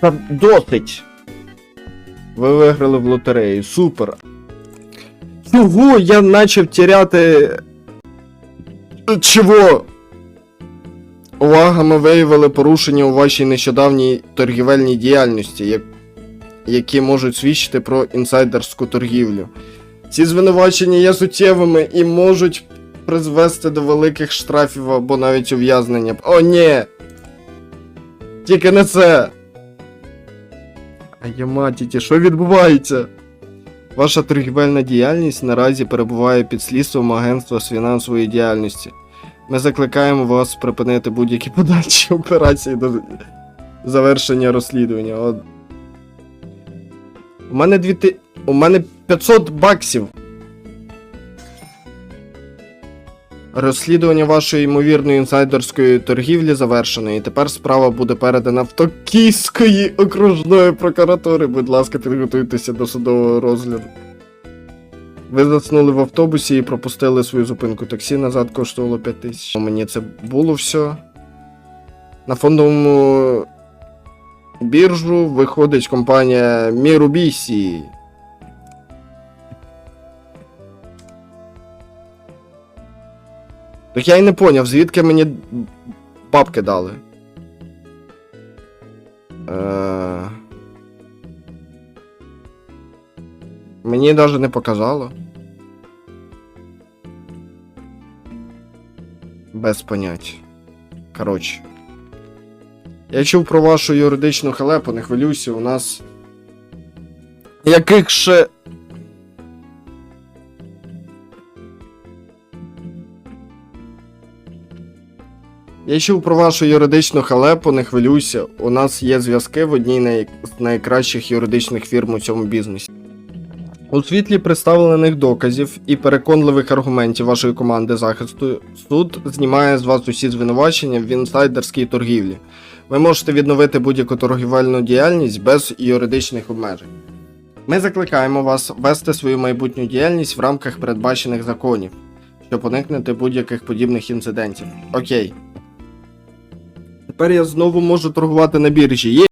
Та досить. Ви виграли в лотерею. Супер. Чого я почав тіряти. Чого? Увага, ми виявили порушення у вашій нещодавній торгівельній діяльності, як... які можуть свідчити про інсайдерську торгівлю. Ці звинувачення є суттєвими і можуть призвести до великих штрафів або навіть ув'язнення. О, ні! Тільки не це! А я матіті, що відбувається? Ваша торгівельна діяльність наразі перебуває під слідством агентства з фінансової діяльності. Ми закликаємо вас припинити будь-які подальші операції до завершення розслідування. От. У мене дві ти... У мене 500 баксів. Розслідування вашої ймовірної інсайдерської торгівлі завершено, і тепер справа буде передана в Токійської окружної прокуратури. Будь ласка, підготуйтеся до судового розгляду. Ви заснули в автобусі і пропустили свою зупинку. Таксі назад коштувало 5 тисяч. Мені це було все. На фондовому біржу виходить компанія Мірубісі. Так я й не поняв, звідки мені бабки дали. Е... Мені навіть не показало. Без понять. Коротше. Я чув про вашу юридичну халепу, не хвилюйся, у нас. Яких ще. Я чув про вашу юридичну халепу, не хвилюйся. У нас є зв'язки в одній з найкращих юридичних фірм у цьому бізнесі. У світлі представлених доказів і переконливих аргументів вашої команди захисту суд знімає з вас усі звинувачення в інсайдерській торгівлі. Ви можете відновити будь-яку торгівельну діяльність без юридичних обмежень. Ми закликаємо вас вести свою майбутню діяльність в рамках передбачених законів, щоб уникнути будь-яких подібних інцидентів. Окей. Тепер я знову можу торгувати на біржі. Є